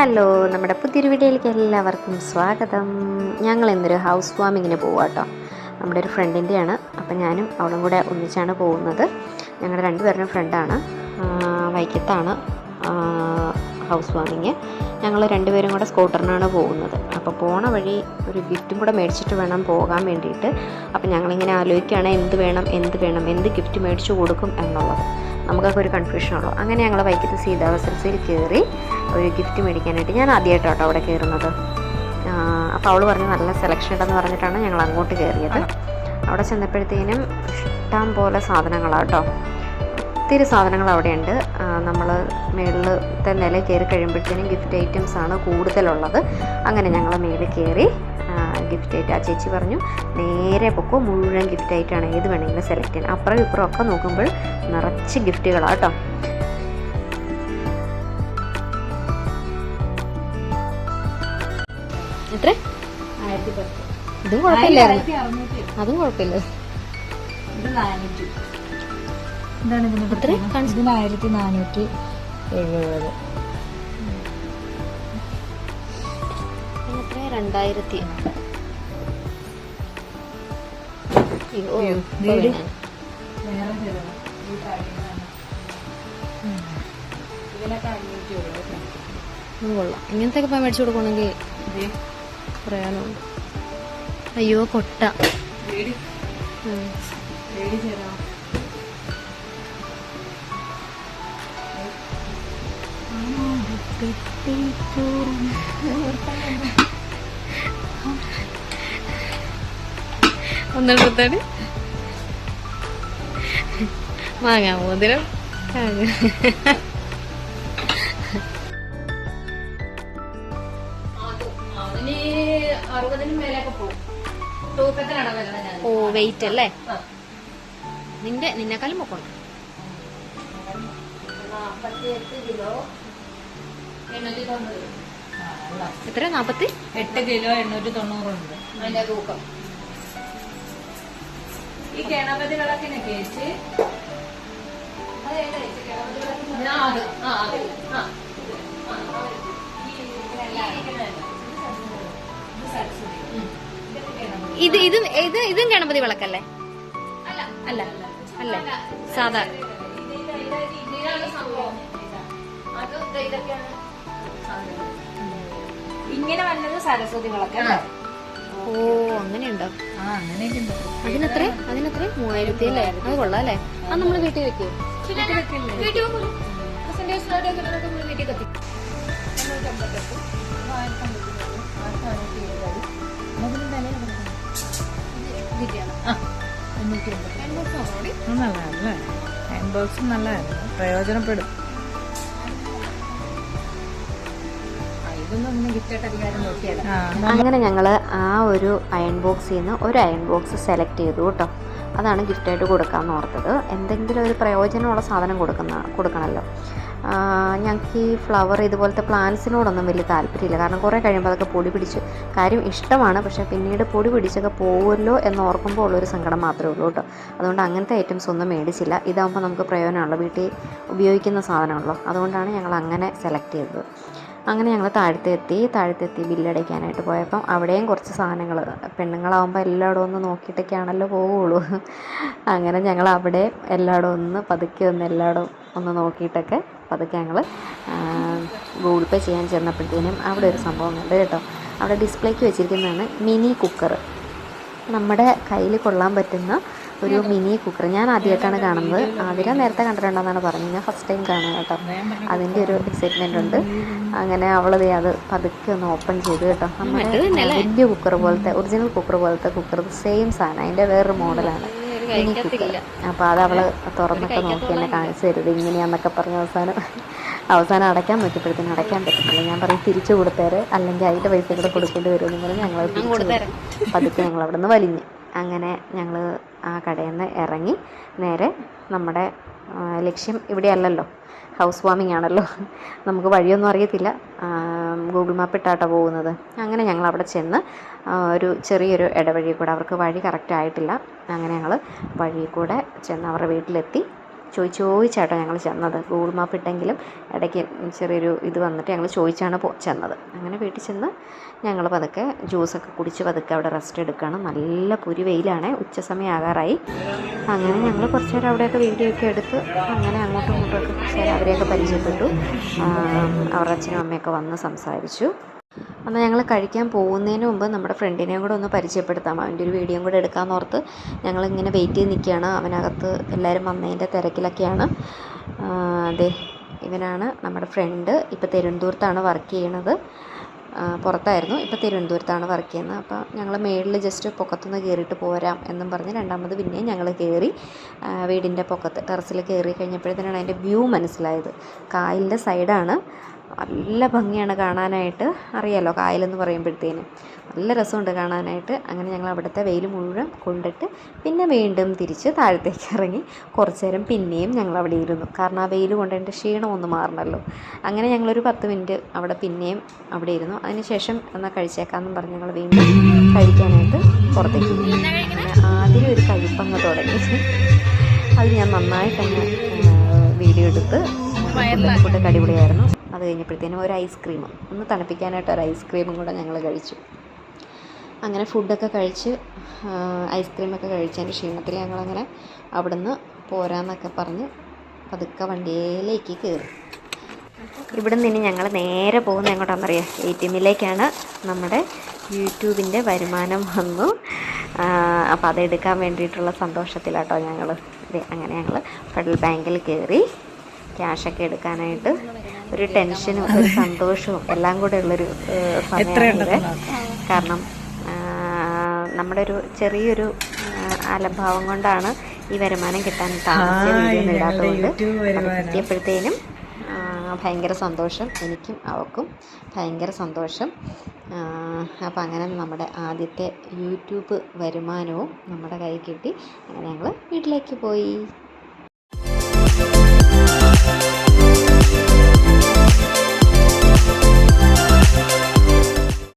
Hello നമ്മുടെ പുതിയൊരു വീഡിയോയിലേക്ക് എല്ലാവർക്കും സ്വാഗതം. ഞങ്ങൾ ഇന്നൊരു ഹൗസ് വാമിങ്ങിന് പോവാം കേട്ടോ നമ്മുടെ ഒരു ഫ്രണ്ടിന്റെയാണ് അപ്പം ഞാനും അവളും കൂടെ ഒന്നിച്ചാണ് പോകുന്നത്. ഞങ്ങളുടെ രണ്ടുപേരുടെ ഫ്രണ്ടാണ്. വൈക്കത്താണ് ഹൗസ് വാമിങ്. ഞങ്ങൾ രണ്ടുപേരും കൂടെ സ്കൂട്ടറിനാണ് പോകുന്നത്. അപ്പോൾ പോണ വഴി ഒരു ഗിഫ്റ്റും കൂടെ മേടിച്ചിട്ട് വേണം പോകാൻ വേണ്ടിയിട്ട്. അപ്പോൾ ഞങ്ങളിങ്ങനെ ആലോചിക്കുകയാണ് എന്ത് വേണം എന്ത് വേണം എന്ത് ഗിഫ്റ്റ് മേടിച്ചു കൊടുക്കും എന്നുള്ളത്. നമുക്കൊക്കെ ഒരു കൺഫ്യൂഷൻ കൺഫ്യൂഷനുള്ളൂ അങ്ങനെ ഞങ്ങൾ വൈക്കത്ത് സീതാവസരസിൽ കയറി ഒരു ഗിഫ്റ്റ് മേടിക്കാനായിട്ട് ഞാൻ ആദ്യമായിട്ടോ അവിടെ കയറുന്നത് അപ്പോൾ അവൾ പറഞ്ഞ് നല്ല സെലക്ഷൻ ഉണ്ടെന്ന് പറഞ്ഞിട്ടാണ് ഞങ്ങൾ അങ്ങോട്ട് കയറിയത് അവിടെ ചെന്നപ്പോഴത്തേനും ഇഷ്ടം പോലെ സാധനങ്ങളാണ് കേട്ടോ ഒത്തിരി സാധനങ്ങൾ അവിടെയുണ്ട്. നമ്മൾ മുകളിലത്തെ നില കയറി കഴിയുമ്പോഴത്തേനും ഗിഫ്റ്റ് ഐറ്റംസ് ആണ് കൂടുതലുള്ളത്. അങ്ങനെ ഞങ്ങൾ മേളിൽ കയറി ഗിഫ്റ്റ് ആയിട്ട് ആ ചേച്ചി പറഞ്ഞു നേരെ പൊക്കോ മുഴുവൻ ഗിഫ്റ്റ് ആയിട്ടാണ് ഏത് വേണമെങ്കിലും സെലക്ട് ചെയ്യാൻ അപ്പുറം ഇപ്പുറം ഒക്കെ നോക്കുമ്പോൾ നിറച്ച് ഗിഫ്റ്റുകളാണ് കേട്ടോ എത്ര? ഇതും കുഴപ്പമില്ല. അതും കുഴപ്പമില്ല. എന്താണ് ആയിരത്തി നാനൂറ്റി എഴുപത്. രണ്ടായിരത്തി. ഇത് കൊള്ളാം. ഇങ്ങനത്തെ ഒക്കെ മേടിച്ചു കൊടുക്കണമെങ്കിൽ പറയാനുണ്ട് അയ്യോ കൊട്ട. വീട്. വീട് ചേരാം. ഒന്നെടുത്താണ് മാങ്ങാ മോതിരം. ഓ വെയിറ്റ് അല്ലേ? നിന്റെ നിന്നെക്കാളും തൊണ്ണൂറ് എത്ര നാപ്പത്തി? എട്ട് കിലോ എണ്ണൂറ്റി തൊണ്ണൂറുണ്ട് അതിന്റെ തൂക്കം. ഈ ഗണപതി വിളക്കിനൊക്കെ വെച്ച് അത്. ആ, അത്. ആ. ഇത് ഇതും. ഇത് ഇത് ഗണപതി വിളക്കല്ലേ അല്ല അല്ല സാധാ. ഇങ്ങനെ വന്നത് സരസ്വതി വിളക്കല്ലേ ഓ അങ്ങനെയുണ്ടോ അതിനെത്ര? അതിനെത്ര? മൂവായിരത്തി അല്ലേ? അത് കൊള്ളാം അല്ലേ അത് നമ്മൾ വീട്ടിൽ വെക്കോ. നല്ലതല്ലേ ഹാൻഡ് ബോക്സും നല്ലതായിരുന്നു. പ്രയോജനപ്പെടും. അങ്ങനെ ഞങ്ങൾ ആ ഒരു അയൺ ബോക്സിൽ നിന്ന് ഒരു അയൺ ബോക്സ് സെലക്ട് ചെയ്തു കേട്ടോ അതാണ് ഗിഫ്റ്റായിട്ട് കൊടുക്കാമെന്ന് ഓർത്തത്. എന്തെങ്കിലും ഒരു പ്രയോജനമുള്ള സാധനം കൊടുക്കുന്ന കൊടുക്കണമല്ലോ ഞങ്ങൾക്ക് ഈ ഫ്ലവർ ഇതുപോലത്തെ പ്ലാന്റ്സിനോടൊന്നും വലിയ താല്പര്യമില്ല. കാരണം കുറേ കഴിയുമ്പോൾ അതൊക്കെ പൊടി പിടിച്ച് കാര്യം ഇഷ്ടമാണ്. പക്ഷേ പിന്നീട് പൊടി പിടിച്ചൊക്കെ പോകുമല്ലോ എന്ന് ഓർക്കുമ്പോൾ ഉള്ളൊരു സങ്കടം മാത്രമേ ഉള്ളൂ കേട്ടോ അതുകൊണ്ട് അങ്ങനത്തെ ഐറ്റംസ് ഒന്നും മേടിച്ചില്ല. ഇതാകുമ്പോൾ നമുക്ക് പ്രയോജനമുള്ളൂ വീട്ടിൽ ഉപയോഗിക്കുന്ന സാധനമുള്ളൂ അതുകൊണ്ടാണ് ഞങ്ങൾ അങ്ങനെ സെലക്ട് ചെയ്തത്. അങ്ങനെ ഞങ്ങൾ താഴത്തെത്തി താഴത്തെത്തി ബില്ലടയ്ക്കാനായിട്ട് പോയപ്പം അവിടെയും കുറച്ച് സാധനങ്ങൾ പെണ്ണുങ്ങളാവുമ്പോൾ എല്ലായിടവും ഒന്ന് നോക്കിയിട്ടൊക്കെയാണല്ലോ പോവുള്ളൂ. അങ്ങനെ ഞങ്ങൾ അവിടെ എല്ലായിടവും ഒന്ന് പതുക്കെ ഒന്ന് എല്ലായിടവും ഒന്ന് നോക്കിയിട്ടൊക്കെ പതുക്കെ ഞങ്ങൾ ഗൂഗിൾ പേ ചെയ്യാൻ ചെന്നപ്പോഴത്തേനും അവിടെ ഒരു സംഭവം ഉണ്ട് കേട്ടോ. അവിടെ ഡിസ്പ്ലേക്ക് വെച്ചിരിക്കുന്നതാണ് മിനി കുക്കർ നമ്മുടെ കയ്യിൽ കൊള്ളാൻ പറ്റുന്ന ഒരു മിനി കുക്കർ. ഞാൻ ആദ്യമായിട്ടാണ് കാണുന്നത്. ആതിര നേരത്തെ കണ്ടിട്ടുണ്ടെന്നാണ് പറഞ്ഞത്. ഞാൻ ഫസ്റ്റ് ടൈം കാണുക കേട്ടോ. അതിന്റെ ഒരു എക്സൈറ്റ്മെന്റ് ഉണ്ട്. അങ്ങനെ അവൾ ദേ അത് പതുക്കെ ഒന്ന് ഓപ്പൺ ചെയ്തു കേട്ടോ. നമ്മുടെ വലിയ കുക്കർ പോലത്തെ ഒറിജിനൽ കുക്കർ പോലത്തെ കുക്കർ. സെയിം സാധനം. അതിന്റെ വേറൊരു മോഡലാണ്. Mini cooker. അപ്പോൾ അത് അവൾ തുറന്നൊക്കെ നോക്കി എന്നെ കാണിച്ചു തരുത് ഇങ്ങനെയാന്നൊക്കെ പറഞ്ഞ അവസാനം അവസാനം അടയ്ക്കാൻ നോക്കിയപ്പോഴത്തേനും അടയ്ക്കാൻ പറ്റത്തില്ല. ഞാൻ പറയും തിരിച്ചു കൊടുത്തേര്. അല്ലെങ്കിൽ അതിന്റെ പൈസ കൂടെ കൊടുക്കേണ്ടി വരുമെന്ന് പറഞ്ഞ് ഞങ്ങൾ. പതുക്കെ ഞങ്ങൾ അവിടെ നിന്ന് വലിഞ്ഞ്. അങ്ങനെ ഞങ്ങൾ ആ കടയിൽ നിന്ന് ഇറങ്ങി നേരെ നമ്മുടെ ലക്ഷ്യം ഇവിടെയല്ലല്ലോ. ഹൗസ് വാമിംഗ് ആണല്ലോ. നമുക്ക് വഴിയൊന്നും അറിയത്തില്ല. ഗൂഗിൾ മാപ്പ് ഇട്ടാട്ടോ പോകുന്നത്. അങ്ങനെ ഞങ്ങൾ അവിടെ ചെന്ന് ഒരു ചെറിയൊരു ഇടവഴി കൂടെ അവർക്ക് വഴി കറക്റ്റ് ആയിട്ടില്ല. അങ്ങനെ ഞങ്ങൾ വഴി കൂടെ ചെന്ന് അവരുടെ വീട്ടിലെത്തി. ചോദിച്ച് ചോദിച്ചാട്ടോ ഞങ്ങൾ ചെന്നത്. ഗൂഗിൾ മാപ്പ് ഇട്ടെങ്കിലും ഇടയ്ക്ക് ചെറിയൊരു ഇത് വന്നിട്ട് ഞങ്ങൾ ചോദിച്ചാണ് പോ ചെന്നത്. അങ്ങനെ വീട്ടിൽ ചെന്ന് ഞങ്ങൾ പതുക്കെ ജ്യൂസൊക്കെ കുടിച്ച് പതുക്കെ അവിടെ റെസ്റ്റ് എടുക്കുകയാണ് നല്ല പുരി വെയിലാണ്. ഉച്ച സമയം ആകാറായി അങ്ങനെ ഞങ്ങൾ കുറച്ച് നേരം അവിടെയൊക്കെ വീഡിയോ ഒക്കെ എടുത്ത് അങ്ങനെ അങ്ങോട്ടും ഇങ്ങോട്ടും ഒക്കെ കുറച്ച് നേരം അവരെയൊക്കെ പരിചയപ്പെട്ടു. അവരുടെ അച്ഛനും അമ്മയൊക്കെ വന്ന് സംസാരിച്ചു. അന്ന് ഞങ്ങൾ കഴിക്കാൻ പോകുന്നതിന് മുമ്പ് നമ്മുടെ ഫ്രണ്ടിനെയും കൂടെ ഒന്ന് പരിചയപ്പെടുത്താം. അവന്റെ ഒരു വീഡിയോയും കൂടെ എടുക്കാമെന്ന് ഓർത്ത് ഞങ്ങളിങ്ങനെ വെയിറ്റ് ചെയ്ത് നിൽക്കുകയാണ് അവനകത്ത് എല്ലാവരും വന്നതിന്റെ തിരക്കിലൊക്കെയാണ്. അതെ ഇവനാണ് നമ്മുടെ ഫ്രണ്ട്. ഇപ്പോൾ തിരുവനന്തപുരത്താണ് വർക്ക് ചെയ്യണത്. പുറത്തായിരുന്നു. ഇപ്പോൾ തിരുവനന്തപുരത്താണ് വർക്ക് ചെയ്യുന്നത്. അപ്പോൾ ഞങ്ങൾ മേളിൽ ജസ്റ്റ് പൊക്കത്തുനിന്ന് കയറിയിട്ട് പോരാം എന്നും പറഞ്ഞ് രണ്ടാമത് പിന്നെയും ഞങ്ങൾ കയറി വീടിന്റെ പൊക്കത്ത് ടെറസിൽ കയറി കഴിഞ്ഞപ്പോഴത്തേനാണ് അതിന്റെ വ്യൂ മനസ്സിലായത്. കായലിന്റെ സൈഡാണ് നല്ല ഭംഗിയാണ് കാണാനായിട്ട്. അറിയാലോ കായലെന്ന് പറയുമ്പോഴത്തേനും. നല്ല രസമുണ്ട് കാണാനായിട്ട്. അങ്ങനെ ഞങ്ങൾ അവിടുത്തെ വെയിൽ മുഴുവൻ കൊണ്ടിട്ട് പിന്നെ വീണ്ടും തിരിച്ച് താഴത്തേക്ക് ഇറങ്ങി കുറച്ച് നേരം പിന്നെയും ഞങ്ങൾ അവിടെ ഇരുന്നു. കാരണം ആ വെയിൽ കൊണ്ട് എന്റെ ക്ഷീണം ഒന്ന് മാറണമല്ലോ അങ്ങനെ ഞങ്ങളൊരു പത്ത് മിനിറ്റ് അവിടെ പിന്നെയും അവിടെ ഇരുന്നു. അതിനുശേഷം എന്നാൽ കഴിച്ചേക്കാമെന്നും പറഞ്ഞ് ഞങ്ങൾ വീണ്ടും കഴിക്കാനായിട്ട് പുറത്തേക്ക് ആദ്യം ഒരു കഴിപ്പങ്ങ് തുടങ്ങി. അത് ഞാൻ നന്നായിട്ടങ്ങ് വീഡിയോ എടുത്ത് ഫുഡൊക്കെ അടിപൊളിയായിരുന്നു. അത് കഴിഞ്ഞപ്പോഴത്തേനും ഒരു ഐസ്ക്രീം ഒന്ന് തണുപ്പിക്കാനായിട്ട് ഒരു ഐസ്ക്രീമും കൂടെ ഞങ്ങൾ കഴിച്ചു. അങ്ങനെ ഫുഡൊക്കെ കഴിച്ച് ഐസ്ക്രീമൊക്കെ കഴിച്ചതിന്റെ ക്ഷീണത്തിൽ ഞങ്ങളങ്ങനെ അവിടുന്ന് പോരാന്നൊക്കെ പറഞ്ഞ് പതുക്കെ വണ്ടിയിലേക്ക് കയറി ഇവിടെ നിന്ന് ഞങ്ങൾ നേരെ പോകുന്ന എങ്ങോട്ടാണെന്നറിയാം എ ടി എമ്മിലേക്കാണ്. നമ്മുടെ യൂട്യൂബിന്റെ വരുമാനം വന്നു. അപ്പോൾ അതെടുക്കാൻ വേണ്ടിയിട്ടുള്ള സന്തോഷത്തിലാട്ടോ ഞങ്ങൾ അങ്ങനെ ഞങ്ങൾ ഫെഡറൽ ബാങ്കിൽ കയറി ക്യാഷൊക്കെ എടുക്കാനായിട്ട് ഒരു ടെൻഷനും ഒരു സന്തോഷവും എല്ലാം കൂടെ ഉള്ളൊരു സമയമാണിത്. കാരണം നമ്മുടെ ഒരു ചെറിയൊരു അലംഭാവം കൊണ്ടാണ് ഈ വരുമാനം കിട്ടാൻ താമസിച്ച വീഡിയോ ഇടാത്തതുകൊണ്ട് കിട്ടിയപ്പോഴത്തേനും ഭയങ്കര സന്തോഷം എനിക്കും അവക്കും ഭയങ്കര സന്തോഷം. അപ്പോൾ അങ്ങനെ നമ്മുടെ ആദ്യത്തെ യൂട്യൂബ് വരുമാനവും നമ്മുടെ കൈ കിട്ടി. അങ്ങനെ ഞങ്ങൾ വീട്ടിലേക്ക് പോയി.